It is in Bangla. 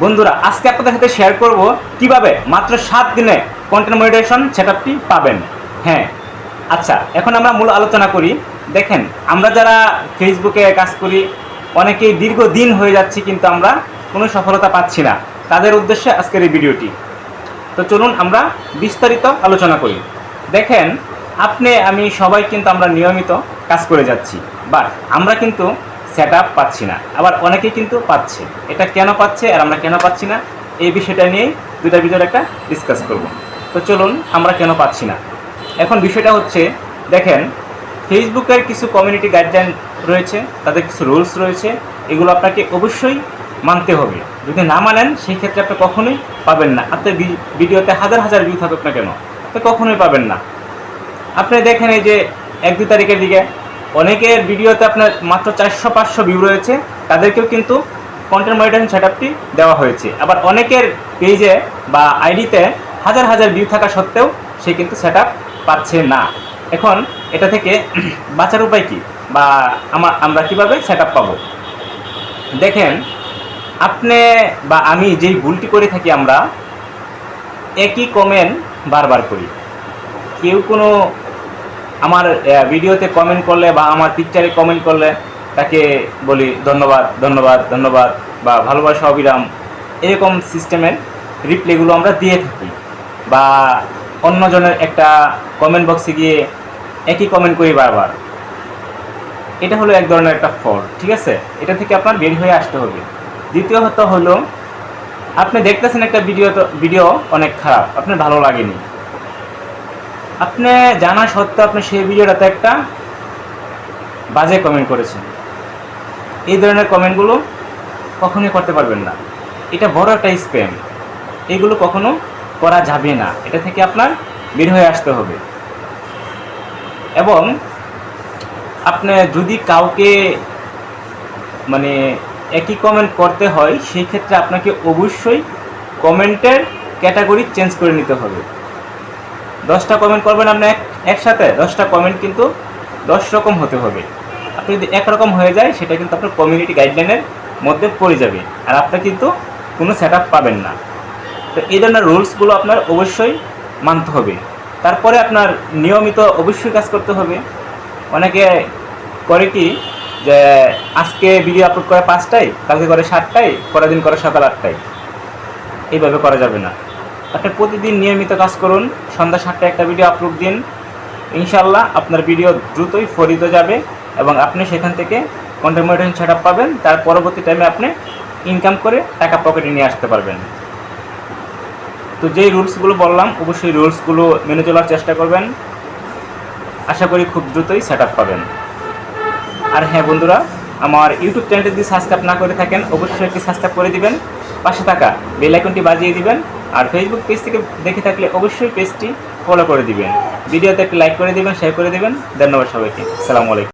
বন্ধুরা, আজকে আপনাদের সাথে শেয়ার করব কীভাবে মাত্র সাত দিনে কন্টেন্ট মনিটাইজেশন সেটআপটি পাবেন। হ্যাঁ আচ্ছা এখন আমরা মূল আলোচনা করি। দেখেন, আমরা যারা ফেসবুকে কাজ করি, অনেকেই দীর্ঘদিন হয়ে যাচ্ছে কিন্তু আমরা কোনো সফলতা পাচ্ছি না। তাদের উদ্দেশ্যে আজকের এই ভিডিওটি। তো চলুন আমরা বিস্তারিত আলোচনা করি। দেখেন, আপনি, আমি সবাই কিন্তু আমরা নিয়মিত কাজ করে যাচ্ছি। বাট আমরা কিন্তু সেট আপ পাচ্ছি না। আবার অনেকেই কিন্তু পাচ্ছে। এটা কেন পাচ্ছে আর আমরা কেন পাচ্ছি না? এই বিষয়টা নিয়েই দুইটা ভিতরে একটা ডিসকাস করব। তো চলুন, আমরা কেন পাচ্ছি না? এখন বিষয়টা হচ্ছে, দেখেন ফেসবুকের কিছু কমিউনিটি গাইডলাইন রয়েছে, তাদের কিছু রুলস রয়েছে, এগুলো আপনাকে অবশ্যই মানতে হবে। যদি না মানেন, সেই ক্ষেত্রে আপনি কখনোই পাবেন না। আপনার ভিডিওতে হাজার হাজার ভিউ থাকুক না কেন, আপনি কখনোই পাবেন না। আপনি দেখেন এই যে এক দুই তারিখের দিকে অনেকের ভিডিওতে আপনার মাত্র চারশো, পাঁচশো ভিউ রয়েছে। তাদেরকেও কিন্তু কন্টেন্ট মনিটাইজেশন সেটআপটি দেওয়া হয়েছে। আবার অনেকের পেজে বা আইডিতে হাজার হাজার ভিউ থাকা সত্ত্বেও সে কিন্তু সেট পাচ্ছে না। এখন এটা থেকে বাঁচার উপায় কি? বা আমার আমরা কীভাবে সেট আপ পাবো? দেখেন, আপনি বা আমি যেই ভুলটি করে থাকি আমরা, একই কমেন্ট বারবার করি। কেউ কোনো আমার ভিডিওতে কমেন্ট করলে বা আমার পিকচারে কমেন্ট করলে তাকে বলি ধন্যবাদ ধন্যবাদ ধন্যবাদ বা ভালোবাসা অবিরাম। এরকম সিস্টেমের রিপ্লাইগুলো আমরা দিয়ে থাকি। বা অন্যজনের একটা কমেন্ট বক্সে গিয়ে একই কমেন্ট করি বারবার। এটা হলো এক ধরনের একটা ফল্ট ঠিক আছে? এটা থেকে আপনার বের হয়ে আসতে হবে। দ্বিতীয়ত হলো, আপনি দেখতেছেন একটা ভিডিও তো ভিডিও অনেক খারাপ, আপনার ভালো লাগেনি। আপনি জানা সত্ত্বেও আপনি সেই ভিডিওটাতে একটা বাজে কমেন্ট করেছেন। এই ধরনের কমেন্টগুলো কখনোই করতে পারবেন না। এটা বড় একটা স্প্যাম এগুলো কখনো করা যাবে না। এটা থেকে আপনার বের হয়ে আসতে হবে। এবং আপনি যদি কাউকে মানে একই কমেন্ট করতে হয়, সেই ক্ষেত্রে আপনাকে অবশ্যই কমেন্টের ক্যাটাগরি চেঞ্জ করে নিতে হবে। দশটা কমেন্ট করবেন আপনি এক একসাথে, দশটা কমেন্ট কিন্তু দশ রকম হতে হবে। আপনি যদি একরকম হয়ে যায়, সেটা কিন্তু আপনার কমিউনিটি গাইডলাইনের মধ্যে পড়ে যাবে। আর আপনি কিন্তু কোনো সেট পাবেন না। তো এই ধরনের রুলসগুলো আপনার অবশ্যই মানতে হবে। তারপরে আপনার নিয়মিত অবশ্যই কাজ করতে হবে। অনেকে করে কি যে, আজকে ভিডিও আপলোড করে পাঁচটায়, কালকে করে সাতটায়, পরের দিন করে সকাল আটটায়। এইভাবে করা যাবে না। আপনি প্রতিদিন নিয়মিত কাজ করুন। সন্ধ্যা সাতটায় একটা ভিডিও আপলোড দিন। ইনশাল্লাহ আপনার ভিডিও দ্রুতই ফরিত যাবে এবং আপনি সেখান থেকে কন্টেন্ট মনিটাইজেশন সেট পাবেন। তার পরবর্তী টাইমে আপনি ইনকাম করে টাকা পকেটে নিয়ে আসতে পারবেন। তো যেই রুলসগুলো বললাম, অবশ্যই রুলসগুলো মেনে চলার চেষ্টা করবেন। আশা করি খুব দ্রুতই সেট পাবেন। আর হ্যাঁ বন্ধুরা আমার ইউটিউব চ্যানেলটি যদি সাবস্ক্রাইব না করে থাকেন, অবশ্যই একটি সাবস্ক্রাইব করে দিবেন। পাশে থাকা বেল আইকনটি বাজিয়ে দিবেন। আর ফেসবুক পেজ থেকে দেখে থাকলে অবশ্যই পেজটি ফলো করে দিবেন। ভিডিওতে একটি লাইক করে দিবেন শেয়ার করে দিবেন। ধন্যবাদ সবাইকে। আসসালামু আলাইকুম।